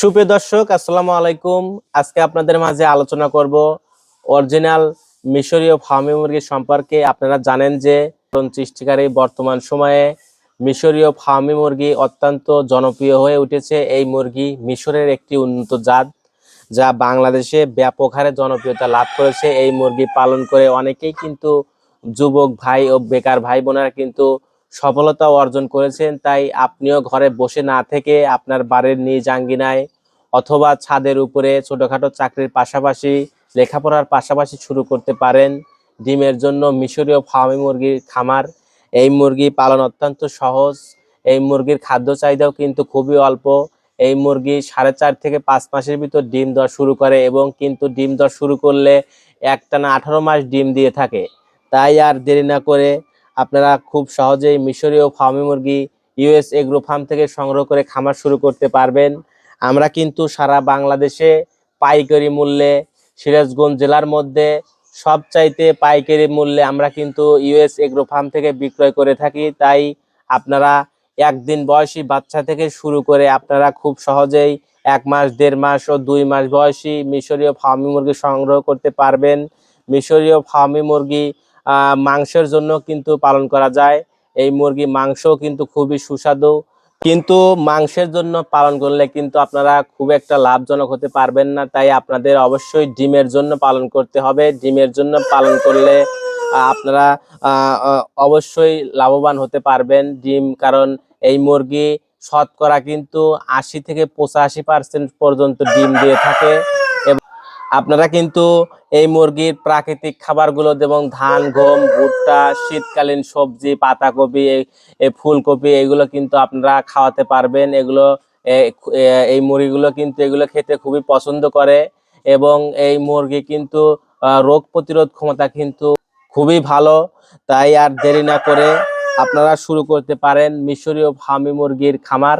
সুপ্রিয় দর্শক, আসসালামু আলাইকুম। আজকে আপনাদের মাঝে আলোচনা করব অরিজিনাল মিশরীয় ফার্মি মুরগি সম্পর্কে। আপনারা জানেন যে সৃষ্টিকারী বর্তমান সময়ে মিশরীয় ফার্মি মুরগি অত্যন্ত জনপ্রিয় হয়ে উঠেছে। এই মুরগি মিশরের একটি উন্নত জাত, যা বাংলাদেশে ব্যাপক হারে জনপ্রিয়তা লাভ করেছে। এই মুরগি পালন করে অনেকেই কিন্তু যুবক ভাই ও বেকার ভাই বোনেরা কিন্তু সফলতা অর্জন করেছেন, তাই আপনিও ঘরে বসে না থেকে আপনার বাড়ির নিজ আঙ্গিনায় অথবা ছাদের উপরে ছোটোখাটো চাকরির পাশাপাশি লেখাপড়ার পাশাপাশি শুরু করতে পারেন। ডিমের জন্য মিশরীয় ফার্মি মুরগির খামার। এই মুরগি পালন অত্যন্ত সহজ। এই মুরগির খাদ্য চাহিদাও কিন্তু খুবই অল্প। এই মুরগি সাড়ে চার থেকে পাঁচ মাসের ভিতর ডিম দেওয়া শুরু করে এবং কিন্তু ডিম দেওয়া শুরু করলে একটানা আঠারো মাস ডিম দিয়ে থাকে। তাই আর দেরি না করে আপনারা খুব সহজেই মিশরীয় ফার্মি মুরগি ইউএস এগ্রো ফার্ম থেকে সংগ্রহ করে খামার শুরু করতে পারবেন। আমরা কিন্তু সারা বাংলাদেশে পাইকারি মূল্যে সিরাজগঞ্জ জেলার মধ্যে সবচাইতে পাইকারি মূল্যে আমরা কিন্তু ইউএস এগ্রো ফার্ম থেকে বিক্রয় করে থাকি। তাই আপনারা একদিন বয়সী বাচ্চা থেকে শুরু করে আপনারা খুব সহজেই এক মাস, দেড় মাস ও দুই মাস বয়সী মিশরীয় ফার্মি মুরগি সংগ্রহ করতে পারবেন। মিশরীয় ফার্মি মুরগি মাংসের জন্য কিন্তু পালন করা যায়। এই মুরগি মাংসও কিন্তু খুবই সুস্বাদু। কিন্তু মাংসের জন্য পালন করলে কিন্তু আপনারা খুব একটা লাভজনক হতে পারবেন না। তাই আপনাদের অবশ্যই ডিমের জন্য পালন করতে হবে। ডিমের জন্য পালন করলে আপনারা অবশ্যই লাভবান হতে পারবেন ডিম। কারণ এই মুরগি শতকরা কিন্তু আশি থেকে পঁচাশি পার্সেন্ট পর্যন্ত ডিম দিয়ে থাকে। আপনারা কিন্তু এই মুরগির প্রাকৃতিক খাবারগুলো যেমন ধান, গম, ভুট্টা, শীতকালীন সবজি, পাতাকপি ফুলকপি, এগুলো কিন্তু আপনারা খাওয়াতে পারবেন। এগুলো এই মুরগিগুলো কিন্তু এগুলো খেতে খুবই পছন্দ করে এবং এই মুরগি কিন্তু রোগ প্রতিরোধ ক্ষমতা কিন্তু খুবই ভালো। তাই আর দেরি না করে আপনারা শুরু করতে পারেন মিশরীয় ফার্মি মুরগির খামার।